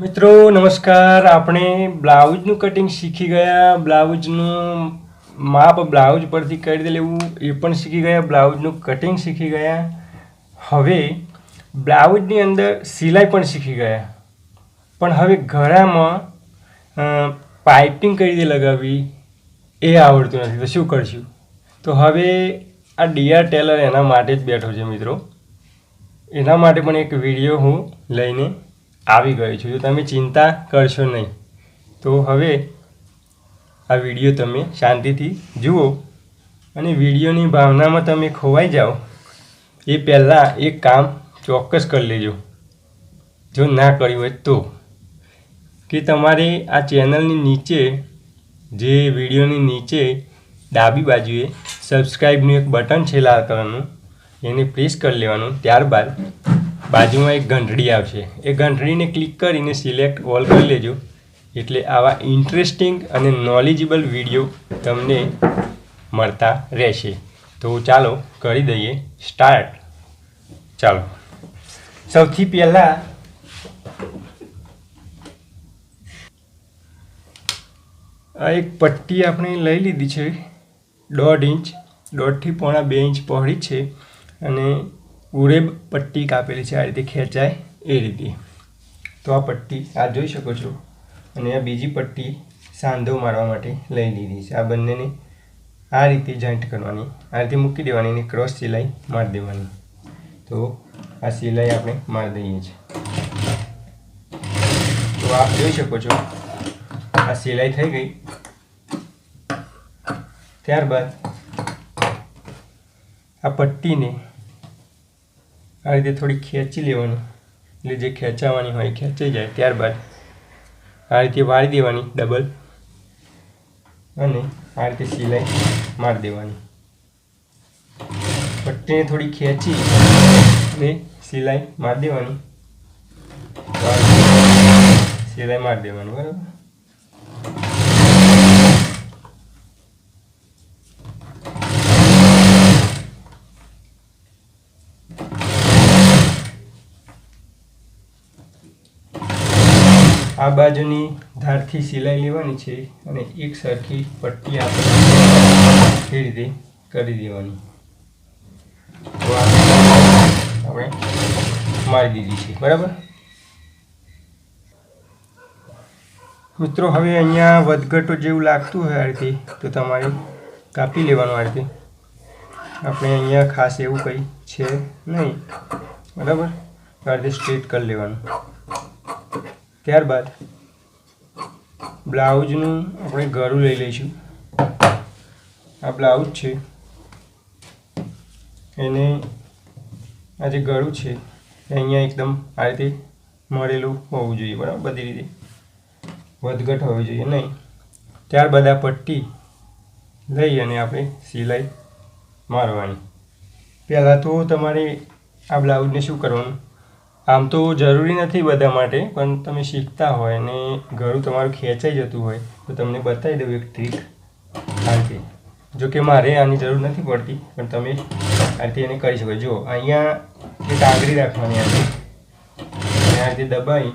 મિત્રો, નમસ્કાર. આપણે બ્લાઉઝનું કટિંગ શીખી ગયા. બ્લાઉઝનું માપ બ્લાઉઝ પરથી કઈ રીતે લેવું. એ પણ શીખી ગયા. બ્લાઉઝનું કટિંગ શીખી ગયા. હવે બ્લાઉઝની અંદર સિલાઈ પણ શીખી ગયા. પણ હવે ઘરામાં પાઇપિંગ કઈ રીતે લગાવવી એ આવડતું નથી. તો શું કરશું? તો હવે આ ડીઆર ટેલર એના માટે જ બેઠો છે મિત્રો. એના માટે પણ એક વીડિયો હું લઈને આવી ગયો છું. તો તમે ચિંતા કરશો નહીં. તો હવે આ વીડિયો તમે શાંતિથી જુઓ અને વિડીયોની ભાવનામાં તમે ખોવાઈ જાઓ. એ પહેલાં એક કામ ચોક્કસ કરી લેજો. જો ના કર્યું હોય તો. કે તમારે આ ચેનલની નીચે, જે વિડીયોની નીચે ડાબી બાજુએ સબસ્ક્રાઈબનું એક બટન છે લાલ કલરનું, એને પ્રેસ કરી લેવાનું. ત્યારબાદ બાજુમાં એક ઘંટડી આવશે. એ ઘંટડીને ક્લિક કરીને સિલેક્ટ ઓલ કરી લેજો. એટલે આવા ઇન્ટરેસ્ટિંગ અને નોલેજેબલ વીડિયો તમને મળતા રહેશે. તો ચાલો કરી દઈએ સ્ટાર્ટ ચાલો. સૌથી પહેલાં આ એક પટ્ટી આપણે લઈ લીધી છે. દોઢ ઇંચ, દોઢથી પોણા બે ઇંચ પહોળી છે. અને ઉરે પટ્ટી કાપેલી છે, આ રીતે ખેંચાય એ રીતે. તો આ પટ્ટી આ જોઈ શકો છો. અને આ બીજી પટ્ટી સાંધો મારવા માટે લઈ લીધી છે. આ બંનેને આ રીતે જોઈન્ટ કરવાની, આ રીતે મૂકી દેવાની અને ક્રોસ સિલાઈ મારી દેવાની. તો આ સિલાઈ આપણે મારી દઈએ છીએ. તો આપ જોઈ શકો છો, આ સિલાઈ થઈ ગઈ. ત્યારબાદ આ પટ્ટીને આ રીતે થોડી ખેંચી લેવાનું. એટલે જે ખેંચાવાની હોય ખેંચાઈ જાય ત્યારબાદ આ રીતે વાળી દેવાની ડબલ. અને આ રીતે સિલાઈ મારી દેવાની. પટ્ટીને થોડી ખેંચી અને સિલાઈ મારી દેવાની. સિલાઈ મારી દેવાની, બરાબર? આ બાજુની ધારથી સિલાઈ લેવાની છે અને એક સરખી પટ્ટી આપણે એ રીતે કરી દેવાની. આપણે મારી દીધી છે. બરાબર? મિત્રો, હવે અહીંયા વધઘટો જેવું લાગતું હોય આ રીતે, તો તમારે કાપી લેવાનું આ રીતે. આપણે અહીંયા ખાસ એવું કંઈ છે નહીં. બરાબર? આ રીતે સ્ટ્રેટ કરી લેવાનું. ત્યારબાદ બ્લાઉઝનું આપણે ગરું લઈ લઈશું. આ બ્લાઉઝ છે. એને આ જે ગળું છે, એ અહીંયા એકદમ આ રીતે મળેલું હોવું જોઈએ, બરાબર? બધી રીતે વધઘટ હોવી જોઈએ, નહીં? ત્યારબાદ આ પટ્ટી લઈ અને આપણે સિલાઈ મારવાની. પહેલાં તો તમારે આ બ્લાઉઝને શું કરવાનું? આમ તો જરૂરી નથી બધા માટે, પણ તમે શીખતા હોય અને ઘરું તમારું ખેંચાઈ જતું હોય, તો તમને બતાવી દઉં એક ટ્રીક આ રીતે. જો કે મારે આની જરૂર નથી પડતી, પણ તમે આ એને કરી શકો. જો, અહીંયા એક ટાંગરી રાખવાની આ રીતે આ રીતે દબાવી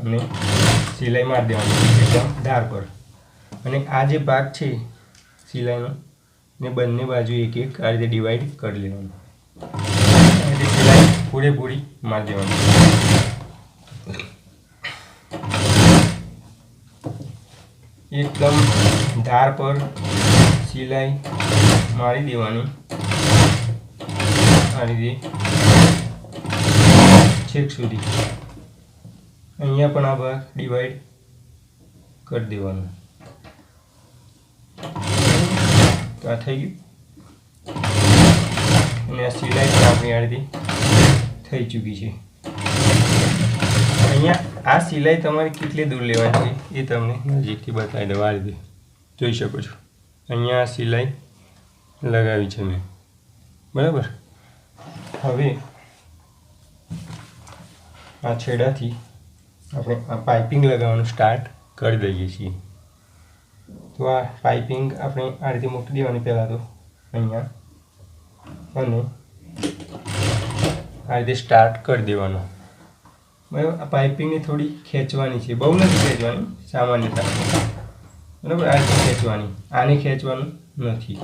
અને સિલાઈ મારી દેવાની, એકદમ ધાર પર. અને આ જે ભાગ છે સિલાઈનો, ને બંને બાજુ એક એક આ રીતે ડિવાઈડ કરી લેવાનું. પૂરેપૂરી મારી દેવાની. એકદમ ધાર પર સિલાઈ મારી દેવાની. આ રીતે છેક સુધી. અહીંયા પણ આ ભાગ ડિવાઈડ કરી દેવાનું. આ થઈ ગયું. અને આ સિલાઈ પણ આપણી આ રીતે થઈ ચૂકી છે. અહીંયા આ સિલાઈ તમારે કેટલી દૂર લેવાની છે એ તમને નજીકથી બતાવી દઉં આ રીતે જોઈ શકો છો. અહીંયા આ સિલાઈ લગાવી છે મેં. બરાબર? હવે આ છેડાથી આપણે આ પાઇપિંગ લગાવવાનું સ્ટાર્ટ કરી દઈએ છીએ. તો આ પાઇપિંગ આપણે આ રીતે મૂકી દેવાની પહેલાં તો અહીંયા. અને આ રીતે સ્ટાર્ટ કરી દેવાનો. બરાબર આ પાઇપિંગને થોડી ખેંચવાની છે. બહુ નથી ખેંચવાની, સામાન્યતા. બરાબર? આ રીતે ખેંચવાની. આને ખેંચવાનું નથી.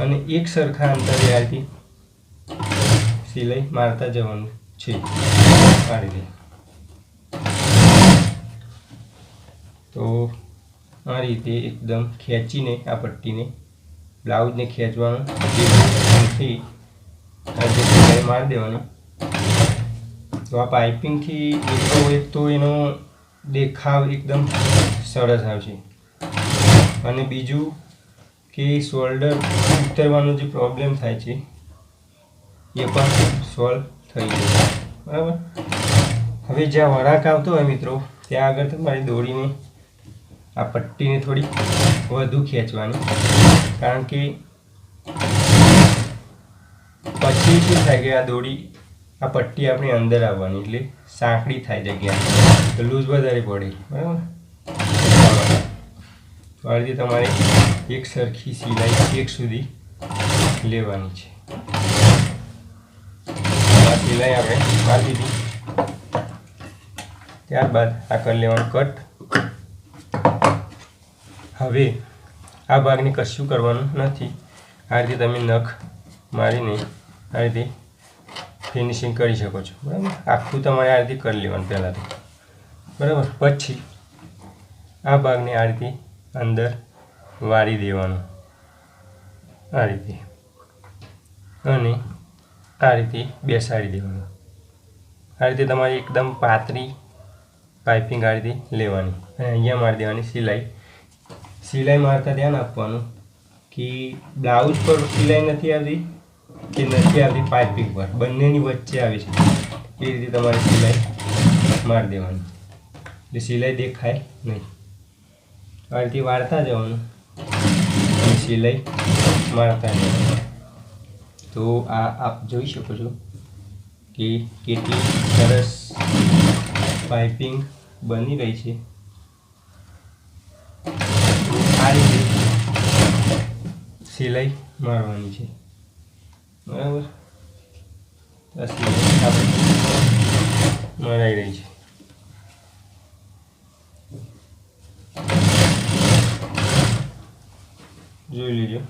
અને એક સરખા અંતરે આ રીતે સિલાઈ મારતા જવાનું છે. આ રીતે. તો આ રીતે એકદમ ખેંચીને આ પટ્ટીને બ્લાઉઝને ખેંચવાનું આ રીતે સિલાઈ મારી દેવાની. તો આ પાઇપિંગથી એટલો એક તો એનો દેખાવ એકદમ સરસ આવશે અને બીજું કે શોલ્ડર ઉતરવાનો જે પ્રોબ્લેમ થાય છે, એ પણ સોલ્વ થઈ જશે બરાબર? હવે જ્યાં વળાંક આવતો હોય મિત્રો, ત્યાં આગળ તમારે દોરીને આ પટ્ટીને થોડી વધુ ખેંચવાની. કારણ કે પછી શું થાય કે આ દોરી આ પટ્ટી આપણી અંદર આવવાની, એટલે સાંકડી થાય જગ્યા તો લૂઝ વધારે પડે. બરાબર? તો આ રીતે તમારે એક સરખી સિલાઈ એક સુધી લેવાની છે. આ સિલાઈ આપણે મારી દીધી. ત્યારબાદ આ કરી લેવાનું કટ. હવે આ ભાગને કશું કરવાનું નથી. આ રીતે તમે નખ મારીને આ રીતે ફિનિશિંગ કરી શકો છો. બરાબર? આખું તમારે આ રીતે કરી લેવાનું પહેલાં તો બરાબર? પછી આ ભાગને આ રીતે અંદર વાળી દેવાનું. આ રીતે. અને આ રીતે બેસાડી દેવાનું. આ રીતે તમારે એકદમ પાતળી પાઇપિંગ આ રીતે લેવાની. અને અહીંયા મારી દેવાની સિલાઈ. સિલાઈ મારતા ધ્યાન આપવાનું કે બ્લાઉઝ પર સિલાઈ નથી આવતી? કે નથી આવતી પાઇપિંગ પર. બંનેની વચ્ચે આવે છે. એ રીતે તમારે સિલાઈ મારી દેવાની. એટલે સિલાઈ દેખાય નહીં. આ રીતે વાળતા જવાનું. સિલાઈ મારતા જવાનું. તો આ આપ જોઈ શકો છો કે કેટલી સરસ પાઇપિંગ બની રહી છે. આ રીતે સિલાઈ મારવાની છે. બરાબર? આ સિલાઈ આપણે મરાઈ રહી છે. જોઈ લીજો.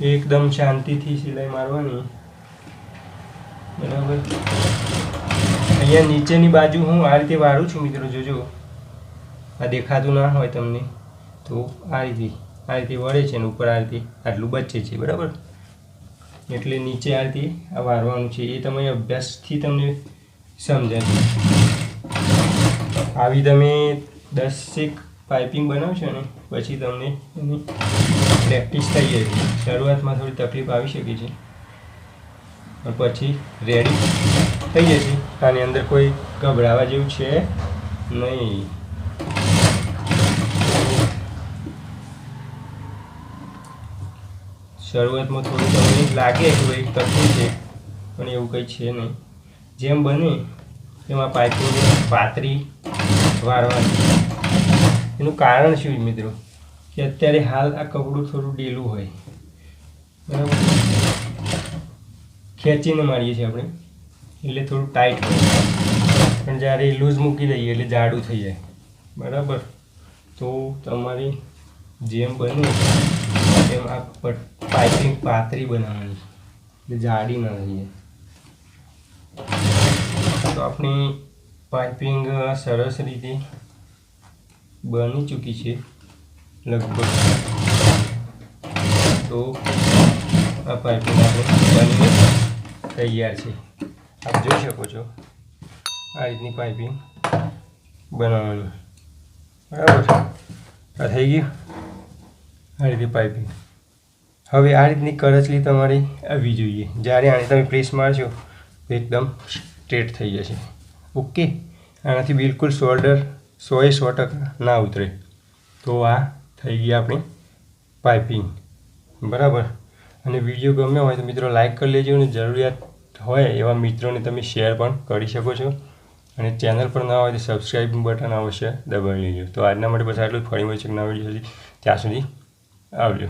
એકદમ શાંતિથી સિલાઈ મારવાની. બરાબર? અહીંયા નીચેની બાજુ હું આ રીતે વાળું છું મિત્રો, જોજો. આ દેખાતું ના હોય તમને, તો આ રીતે. આ વળે છે ને ઉપર આ રીતે આટલું બચે છે, બરાબર? એટલે નીચે આ રીતે આ વારવાનું છે, એ તમે અભ્યાસથી તમને સમજાય. આવી તમે દસેક પાઇપિંગ બનાવશો ને, પછી તમને એની પ્રેક્ટિસ થઈ જાય શરૂઆતમાં થોડી તકલીફ આવી શકે છે. પછી રેડી થઈ જશે આની અંદર કોઈ ગભરાવા જેવું છે નહીં. શરૂઆતમાં થોડું તમને લાગે કે ભાઈ તકલીફ છે, પણ એવું કંઈ છે નહીં. જેમ બને એમાં પાઇપોને પાતળી વાળવાની એનું કારણ શું મિત્રો? કે અત્યારે હાલ આ કપડું થોડું ઢીલું હોય. બરાબર? ખેંચીને મારીએ છીએ આપણે. એટલે થોડું ટાઈટ હોય. પણ જ્યારે લૂઝ મૂકી દઈએ એટલે જાડું થઈ જાય. બરાબર? તો તમારી જેમ બને પાઇપિંગ પાતળી બનાવવાની એટલે જાડી ના રહીએ. તો આપણી પાઇપિંગ સરસ રીતે બની ચૂકી છે લગભગ. તો આ પાઇપિંગ આપણે તૈયાર છે. આપ જોઈ શકો છો આ રીતની પાઇપિંગ બનાવવાની. બરાબર આ થઈ ગયું? આ રીતે પાઇપિંગ. હવે આ રીતની કરચલી તમારી આવવી જોઈએ. જ્યારે આને તમે પ્રેસ મારશો તો એકદમ સ્ટ્રેટ થઈ જશે. ઓકે? આનાથી બિલકુલ શોલ્ડર સોએ સો ટકા ના ઉતરે. તો આ થઈ ગઈ આપણી પાઇપિંગ. બરાબર? અને વીડિયો ગમ્યો હોય તો મિત્રો લાઇક કરી લેજો અને જરૂરિયાત હોય એવા મિત્રોને તમે શેર પણ કરી શકો છો. અને ચેનલ પર ના હોય તો સબસ્ક્રાઈબ બટન અવશ્ય દબાવી લેજો. તો આજના માટે બસ આટલું ફરી મળશે નવા વીડિયો ત્યાં સુધી આવજો.